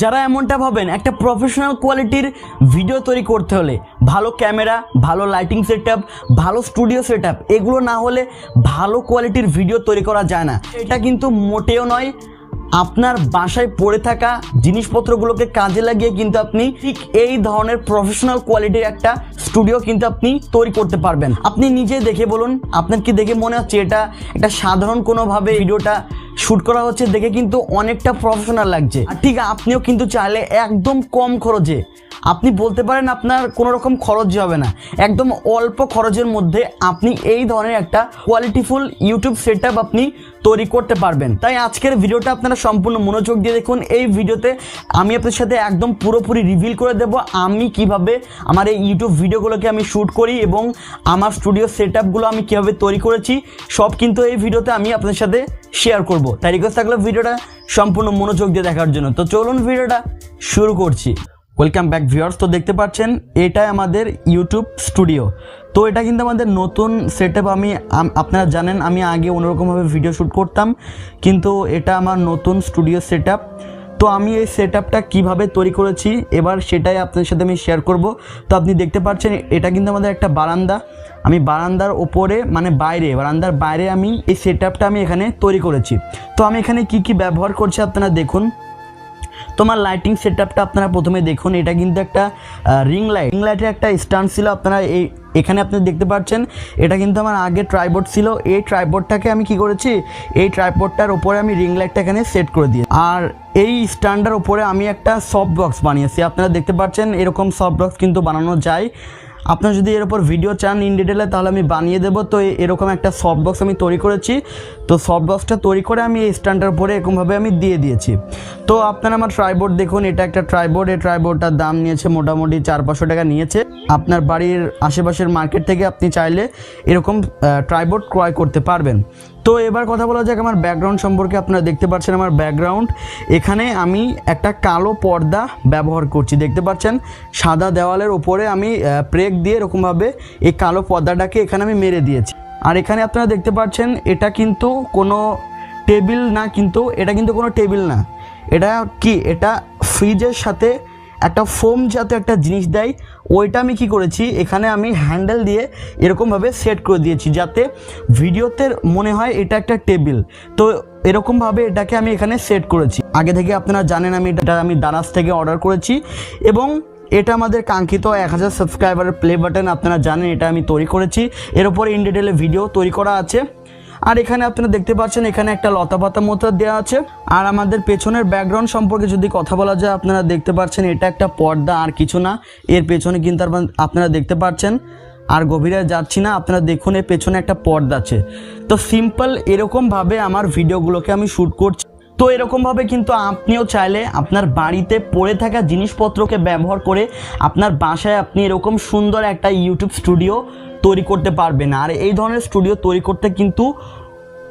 যারা এমনটা ভাবেন, একটা প্রফেশনাল কোয়ালিটির ভিডিও তৈরি করতে হলে, ভালো ক্যামেরা ভালো লাইটিং সেট ভালো স্টুডিও সেট এগুলো না হলে ভালো কোয়ালিটির ভিডিও তৈরি করা যায় না। এটা কিন্তু মোটেও নয় আপনার বাসায় পড়ে থাকা জিনিসপত্রগুলোকে কাজে লাগিয়ে কিন্তু আপনি ঠিক এই ধরনের প্রফেশনাল কোয়ালিটির একটা স্টুডিও কিন্তু আপনি তৈরি করতে পারবেন। আপনি নিজে দেখে বলুন, আপনার কি দেখে মনে হচ্ছে এটা একটা সাধারণ কোনোভাবে ভিডিওটা শ্যুট করা হচ্ছে? দেখে কিন্তু অনেকটা প্রফেশনাল লাগছে। আর ঠিক আপনিও কিন্তু চাইলে একদম কম খরচে আপনি বলতে পারেন আপনার কোনো রকম খরচ হবে না। একদম অল্প খরচের মধ্যে আপনি এই ধরনের একটা কোয়ালিটিফুল ইউটিউব সেট আপনি তৈরি করতে পারবেন। তাই আজকের ভিডিওটা আপনারা সম্পূর্ণ মনোযোগ দিয়ে দেখুন। এই ভিডিওতে আমি আপনার সাথে একদম পুরোপুরি রিভিল করে দেব আমি কীভাবে আমার এই ইউটিউব ভিডিওগুলোকে আমি শ্যুট করি এবং আমার স্টুডিও সেট আপগুলো আমি কীভাবে তৈরি করেছি, সব কিন্তু এই ভিডিওতে আমি আপনার সাথে শেয়ার করব। তাই রিকোয়েস্ট থাকলে ভিডিওটা সম্পূর্ণ মনোযোগ দিয়ে দেখার জন্য। তো চলুন ভিডিওটা শুরু করছি। ওয়েলকাম ব্যাক ভিউয়ার্স তো দেখতে পাচ্ছেন, এটাই আমাদের ইউটিউব স্টুডিও তো এটা কিন্তু আমাদের নতুন সেট আমি আপনারা জানেন, আমি আগে অন্যরকমভাবে ভিডিও শ্যুট করতাম, কিন্তু এটা আমার নতুন স্টুডিও সেট তো আমি এই সেট আপটা কীভাবে তৈরি করেছি, এবার সেটাই আপনাদের সাথে আমি শেয়ার করব। তো আপনি দেখতে পাচ্ছেন, এটা কিন্তু আমাদের একটা বারান্দা। আমি বারান্দার ওপরে মানে বাইরে, বারান্দার বাইরে আমি এই সেট আমি এখানে তৈরি করেছি। তো আমি এখানে কি কি ব্যবহার করছি আপনারা দেখুন। তোমার লাইটিং সেট আপটা আপনারা প্রথমে দেখুন। এটা কিন্তু একটা রিং লাইট রিং লাইটের একটা স্ট্যান্ড ছিল আপনারা এই, এখানে আপনি দেখতে পাচ্ছেন। এটা কিন্তু আমার আগে ট্রাইবোর্ড ছিল। এই ট্রাইবোর্ডটাকে আমি কি করেছি? এই ট্রাইবোর্ডটার উপরে আমি রিং লাইটটা এখানে সেট করে দিই আর এই স্ট্যান্ডার উপরে আমি একটা সফট বক্স বানিয়েছি। আপনারা দেখতে পাচ্ছেন, এরকম সফট বক্স কিন্তু বানানো যায়। আপনার যদি এর উপর ভিডিও চান ইন ডিটেলে তাহলে আমি বানিয়ে দেবো। তো এরকম একটা সফট বক্স আমি তৈরি করেছি। তো সফট বক্সটা তৈরি করে আমি এই স্ট্যান্ডার উপরে এরকমভাবে আমি দিয়ে দিয়েছি। তো আপনারা আমার ট্রাইবোর্ড দেখুন, এটা একটা ট্রাইবোর্ড এই ট্রাইবোর্ডটার দাম নিয়েছে মোটামুটি চার পাঁচশো টাকা নিয়েছে। আপনার বাড়ির আশেপাশের মার্কেট থেকে আপনি চাইলে এরকম ট্রাইবোর্ড ক্রয় করতে পারবেন। তো এবার কথা বলা যাক আমার ব্যাকগ্রাউন্ড সম্পর্কে। আপনারা দেখতে পাচ্ছেন আমার ব্যাকগ্রাউন্ড এখানে আমি একটা কালো পর্দা ব্যবহার করছি। দেখতে পাচ্ছেন, সাদা দেওয়ালের ওপরে আমি প্রেক দিয়ে এরকমভাবে এই কালো পর্দাটাকে এখানে আমি মেরে দিয়েছি। আর এখানে আপনারা দেখতে পাচ্ছেন, এটা কিন্তু কোনো টেবিল না, কিন্তু, এটা কিন্তু কোনো টেবিল না। এটা কি? এটা ফ্রিজের সাথে একটা ফোম জাতীয় একটা জিনিস দেয়, ওইটা আমি কি করেছি, এখানে আমি হ্যান্ডেল দিয়ে এরকমভাবে সেট করে দিয়েছি যাতে ভিডিওতে মনে হয় এটা একটা টেবিল তো এরকমভাবে এটাকে আমি এখানে সেট করেছি। আগে থেকে আপনারা জানেন আমি এটা আমি দারাজ থেকে অর্ডার করেছি এবং এটা আমাদের কাঙ্ক্ষিত এক হাজার সাবস্ক্রাইবারের প্লে বাটন আপনারা জানেন এটা আমি তৈরি করেছি। এর উপরে ইন ডিটেলে ভিডিও তৈরি করা আছে। আর এখানে আপনারা দেখতে পাচ্ছেন, এখানে একটা লতা পাতা মতো দেওয়া আছে। আর আমাদের পেছনের ব্যাকগ্রাউন্ড সম্পর্কে যদি কথা বলা যায়, আপনারা দেখতে পাচ্ছেন, এটা একটা পর্দা, আর কিছু না। এর পেছনে কিন্তু আপনার- দেখতে পাচ্ছেন, আর গভীরে যাচ্ছি না, আপনারা দেখুন, এর পেছনে একটা পর্দা আছে। তো সিম্পল এরকমভাবে আমার ভিডিওগুলোকে আমি শ্যুট করছি। তো এরকমভাবে কিন্তু আপনিও চাইলে আপনার বাড়িতে পড়ে থাকা জিনিসপত্রকে ব্যবহার করে আপনার বাসায় আপনি এরকম সুন্দর একটা ইউটিউব স্টুডিও তৈরি করতে পারবেন আর এই ধরনের স্টুডিও তৈরি করতে কিন্তু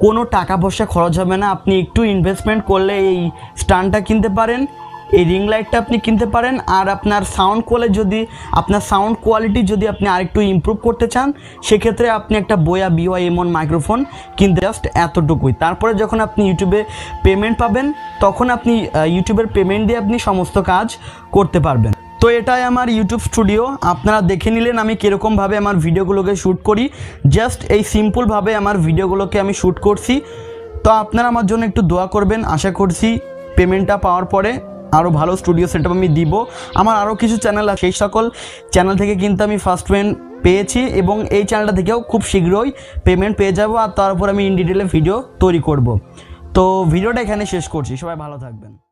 কোনো টাকা পয়সা খরচ হবে না। আপনি একটু ইনভেস্টমেন্ট করলে এই স্ট্যান্ডটা কিনতে পারেন, এই রিং লাইটটা আপনি কিনতে পারেন। আর আপনার সাউন্ড কোয়ালিটি যদি, আপনার সাউন্ড কোয়ালিটি যদি আপনি আরেকটু ইমপ্রুভ করতে চান, সেক্ষেত্রে আপনি একটা বয়া বিওয়াই এমন মাইক্রোফোন কিনতে জাস্ট এতটুকুই। তারপরে যখন আপনি ইউটিউবে পেমেন্ট পাবেন, তখন আপনি ইউটিউবের পেমেন্ট দিয়ে আপনি সমস্ত কাজ করতে পারবেন। তো এটাই আমার ইউটিউব স্টুডিও আপনারা দেখে নিলেন আমি কীরকমভাবে আমার ভিডিওগুলোকে শ্যুট করি। জাস্ট এই সিম্পলভাবে আমার ভিডিওগুলোকে আমি শ্যুট করছি। তো আপনারা আমার জন্য একটু দোয়া করবেন। আশা করছি পেমেন্টটা পাওয়ার পরে আরও ভালো স্টুডিও সেট আমি দিব। আমার আরও কিছু চ্যানেল আছে। সেই সকল চ্যানেল থেকে কিন্তু আমি ফার্স্ট পেমেন্ট পেয়েছি এবং এই চ্যানেলটা থেকেও খুব শীঘ্রই পেমেন্ট পেয়ে যাব আর তারপর আমি ইন ডিটেলে ভিডিও তৈরি করব। তো ভিডিওটা এখানে শেষ করছি। সবাই ভালো থাকবেন।